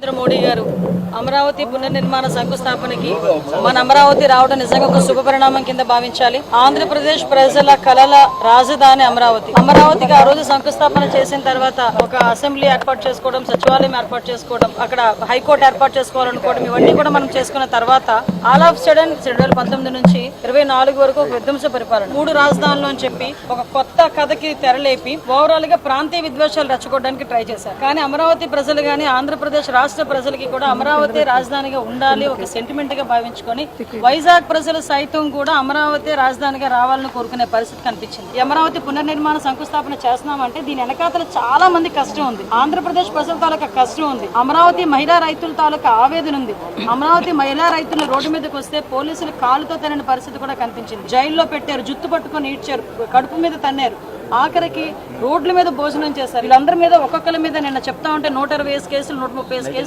నరేంద్ర మోడీ గారు అమరావతి పునర్నిర్మాణ శంకుస్థాపనకి మన అమరావతి రావడం నిజంగా ఒక శుభ పరిణామం కింద భావించాలి. ఆంధ్రప్రదేశ్ ప్రజల కలల రాజధాని అమరావతి. అమరావతికి ఆ రోజు శంకుస్థాపన చేసిన తర్వాత ఒక అసెంబ్లీ ఏర్పాటు చేసుకోవడం సచివాలయం ఏర్పాటు చేసుకోవడం అక్కడ హైకోర్టు ఏర్పాటు చేసుకోవాలనుకోవడం ఇవన్నీ కూడా మనం చేసుకున్న తర్వాత ఆల్ ఆఫ్ సడన్ రెండు వేల పంతొమ్మిది నుంచి ఇరవై నాలుగు వరకు ఒక విధ్వంస పరిపాలన. మూడు రాజధానులు అని చెప్పి ఒక కొత్త కథకి తెరలేపి ఓవరాల్గా ప్రాంతీయ విద్వేషాలు రెచ్చగొట్టడానికి ట్రై చేశారు. కానీ అమరావతి ప్రజలు కానీ ఆంధ్రప్రదేశ్ రాష్ట్ర ప్రజలకి కూడా అమరావతి రాజధానిగా ఉండాలి ఒక సెంటిమెంట్గా భావించుకొని వైజాగ్ ప్రజలు సైతం కూడా అమరావతి రాజధానిగా రావాలని కోరుకునే పరిస్థితి కనిపించింది. అమరావతి పునర్నిర్మాణ శంకుస్థాపన చేస్తున్నామంటే దీని వెనకాతల చాలా మంది కష్టం ఉంది. ఆంధ్రప్రదేశ్ ప్రజల తాలూకా కష్టం ఉంది. అమరావతి మహిళా రైతుల తాలూకా ఆవేదన ఉంది. అమరావతి మహిళా రైతులు రోడ్డు మీదకి వస్తే పోలీసులు కాలుతో తనని పరిస్థితి కూడా కనిపించింది. జైల్లో పెట్టారు జుత్తు పట్టుకొని ఈడ్చారు కడుపు మీద తన్నారు. ఆఖరికి రోడ్ల మీద భోజనం చేశారు. వీళ్ళందరి మీద ఒక్కొక్కరి మీద నిన్న చెప్తా ఉంటే నూట ఇరవై కేసులు నూట ముప్పై కేసులు